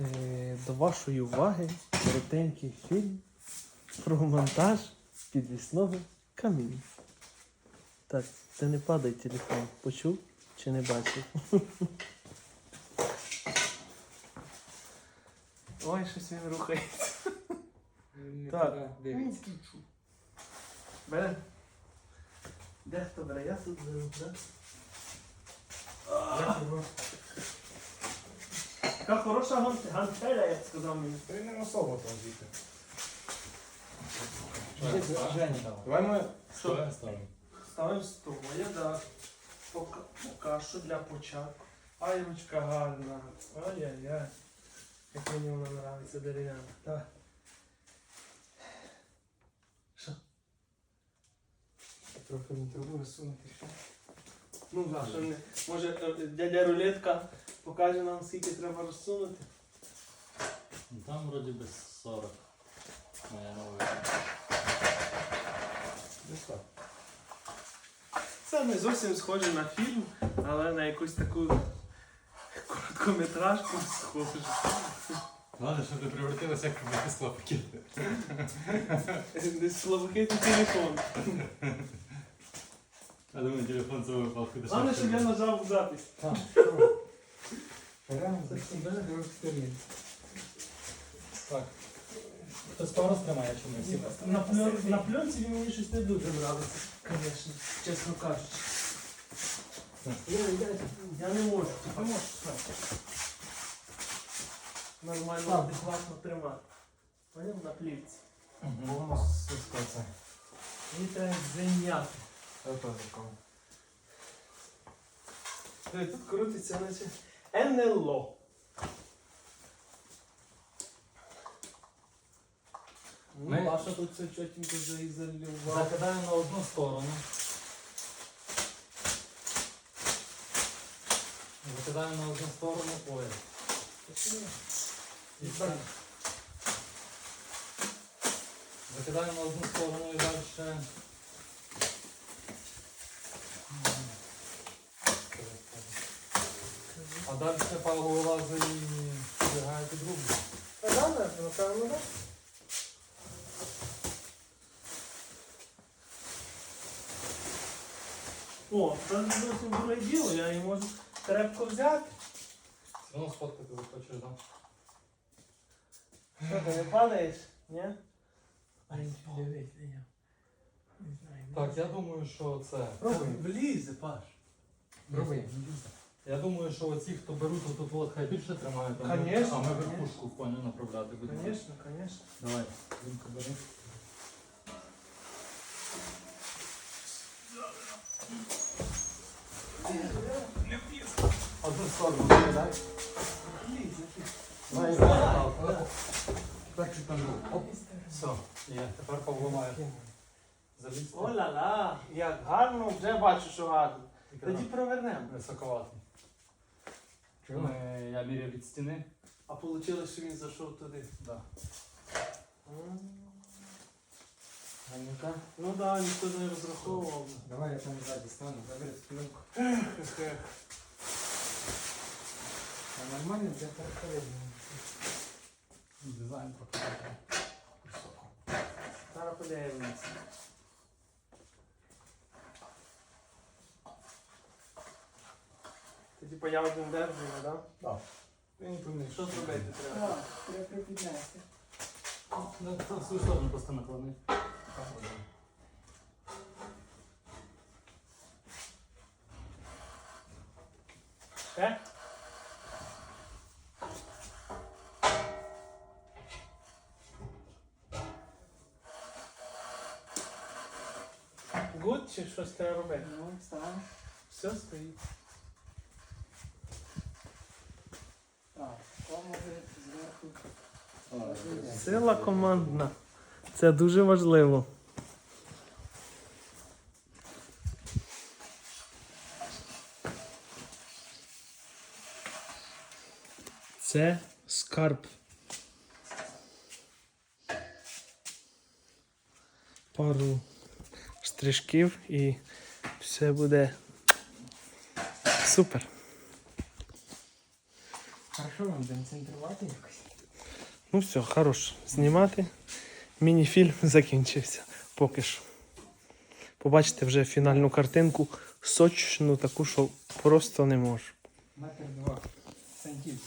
Е, До вашої уваги коротенький фільм про монтаж підвісного каміння. Так, це не падай телефон. Почув чи не бачив? Ой, щось він рухається. Так. Дивіться. Бере. Де хто бере? Я тут беру, да? Така хороша ган- гантеля, як сказав мені. Ти не особо там звідти. Давай. Давай ми Що? Я? Ставимо стоя, да. Пока, пока що для початку. Ай, ручка гарна. Ай-яй-яй. Як мені вона нравиться дерев'яна. Так. Що? трохи не трубу розсунути ще. Ну да, що не. Може е, дядя рулетка покаже нам скільки треба розсунути. Ну, Там вроді без 40. Моя нова. Ну. Це не зовсім схоже на фільм, але на якусь таку короткометражку схоже. Ладно, щоб не превратилося як склопакети. Десь слабокитний телефон. Я думаю, телефон це випав куди Головне, щоб я нажав запись. Так. Беремо за. Так. Хтось пару стримає чи ми всі На, пльон, на пленці він мені щось не дуже нравиться, звісно, чесно кажучи. Я не можу, ти можеш все. Нормально, Так. адекватно тримати. Поняв на плівці. Воно суско це. Мені треба зайняти. Такого. Тут крутиться, наче НЛО. Ми- Ну, Паша тут все чотенько заізолював. Закидаємо на одну сторону. Закидаємо на одну сторону ой. І так. Закидаємо на одну сторону і далі. А далі Павло вилазить і вбігає під руку. А да, да, напевно, да. О, це зовсім друге діло, я її можу крепко взяти. Все одно сфоткати захочеш, так? Що ти не падаєш? Ні? Ай, дивись, я. Не знаю. Так, я думаю, що це. Пробуй. Влізе, Паш. Пробуй. Я думаю, що оці, хто беруть отут от, хай більше тримають, а ми- Конечно, а ми конечно. верхушку в коні направляти будемо. Звісно, звісно. Давай, Дімка, бери. Одну сторону дай. Влізе. Давай. Так на другу. Оп. Все, є, тепер Павло має. О-ла-ла, як гарно, вже бачу, що гарно. Тоді провернемо. Високоватий. Чого? Я міряв від стіни. А вийшло, що він зайшов туди. Да. А ну так. Ну так, да, ніхто не розраховував. Давай я там ззаді стану, забери спинку. Хе-хе. А нормально для переходу. Дизайн трохи. Зараз подивимося. Ти типа я один держу, так? Так. Він поміж. Що зробити треба? Так, треба припіднести. Ну, це свою сторону просто наклони. Ще? Гуд чи щось треба робити? Ну, ставимо. Все стоїть. Так, то може зверху. Сила командна. Це дуже важливо. Це скарб. Пару штришків і все буде супер. Хорошо вам децентрувати якось. Ну все, хорош. Знімати. Міні-фільм закінчився. Поки що. Побачите вже фінальну картинку. Сочну таку, що просто не можу. Метр два сантів.